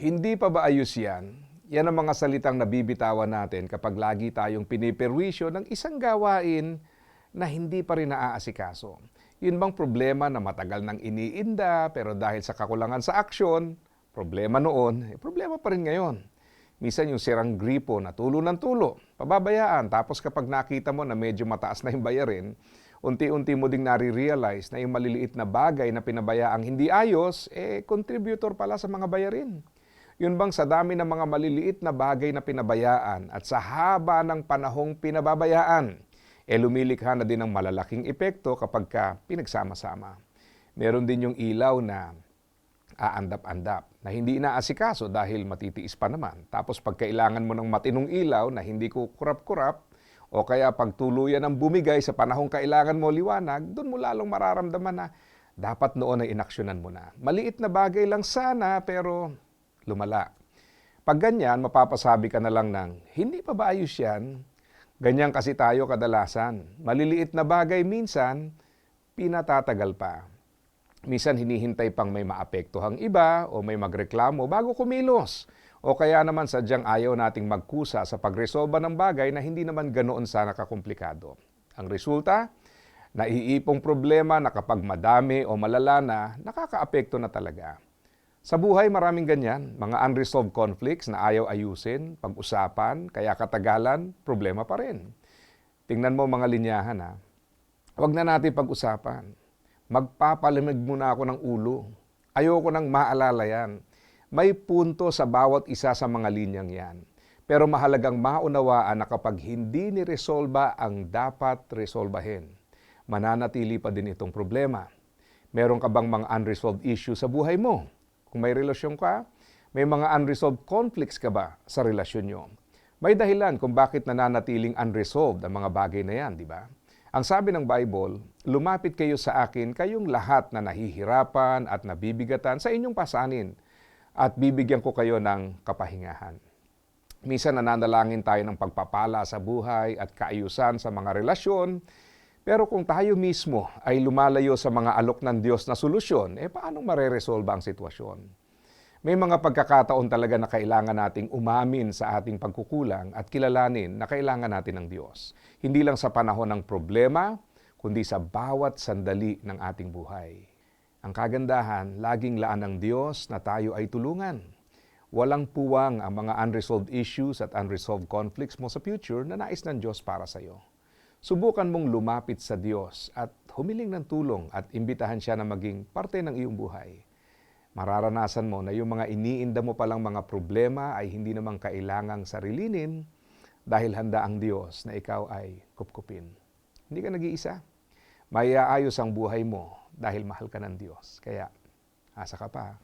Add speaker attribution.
Speaker 1: Hindi pa ba ayos yan? Yan ang mga salitang nabibitawan natin kapag lagi tayong piniperwisyo ng isang gawain na hindi pa rin naaasikaso. Yun bang problema na matagal nang iniinda pero dahil sa kakulangan sa aksyon, problema noon, eh, problema pa rin ngayon. Minsan yung sirang gripo na tulo ng tulo, pababayaan. Tapos kapag nakita mo na medyo mataas na yung bayarin, unti-unti mo ding nare-realize na yung maliliit na bagay na pinabayaang hindi ayos, eh contributor pala sa mga bayarin. Yun bang sa dami ng mga maliliit na bagay na pinabayaan at sa haba ng panahong pinababayaan, eh lumilikha na din ng malalaking epekto kapag ka pinagsama-sama. Meron din yung ilaw na aandap-andap na hindi inaasikaso dahil matitiis pa naman. Tapos pag kailangan mo ng matinong ilaw na hindi ko kurap-kurap o kaya pagtuluyan ng bumigay sa panahong kailangan mo liwanag, doon mo lalong mararamdaman na dapat noon ay inaksyonan mo na. Maliit na bagay lang sana pero lumala. Pag ganyan, mapapasabi ka na lang ng, hindi pa ba ayos yan? Ganyan kasi tayo kadalasan. Maliliit na bagay minsan, pinatatagal pa. Minsan hinihintay pang may maapektuhang iba o may magreklamo bago kumilos. O kaya naman sadyang ayaw nating magkusa sa pagresolba ng bagay na hindi naman ganoon sana kakomplikado. Ang resulta, naiipong problema na kapag madami o malala na, nakakaapekto na talaga. Sa buhay maraming ganyan, mga unresolved conflicts na ayaw ayusin, pag-usapan, kaya katagalan, problema pa rin. Tingnan mo mga linyahan ha. Huwag na natin pag-usapan. Magpapalamig muna ako ng ulo. Ayoko nang maalala yan. May punto sa bawat isa sa mga linyang yan. Pero mahalagang maunawaan na kapag hindi ni-resolba ang dapat resolbahin, mananatili pa din itong problema. Meron ka bang mga unresolved issue sa buhay mo? Kung may relasyon ka, may mga unresolved conflicts ka ba sa relasyon nyo? May dahilan kung bakit nananatiling unresolved ang mga bagay na yan, di ba? Ang sabi ng Bible, lumapit kayo sa akin kayong lahat na nahihirapan at nabibigatan sa inyong pasanin at bibigyan ko kayo ng kapahingahan. Minsan nananalangin tayo ng pagpapala sa buhay at kaayusan sa mga relasyon, pero kung tayo mismo ay lumalayo sa mga alok ng Diyos na solusyon, eh paano mareresolba ang sitwasyon? May mga pagkakataon talaga na kailangan nating umamin sa ating pagkukulang at kilalanin na kailangan natin ng Diyos. Hindi lang sa panahon ng problema, kundi sa bawat sandali ng ating buhay. Ang kagandahan, laging laan ng Diyos na tayo ay tulungan. Walang puwang ang mga unresolved issues at unresolved conflicts mo sa future na nais ng Diyos para sa iyo. Subukan mong lumapit sa Diyos at humiling ng tulong at imbitahan siya na maging parte ng iyong buhay mararanasan mo na yung mga iniinda mo palang mga problema ay hindi naman kailangang sarilinin dahil handa ang Diyos na ikaw ay kupkupin. Hindi ka nag-iisa. May aayos ang buhay mo dahil mahal ka ng Diyos. Kaya, asa ka pa.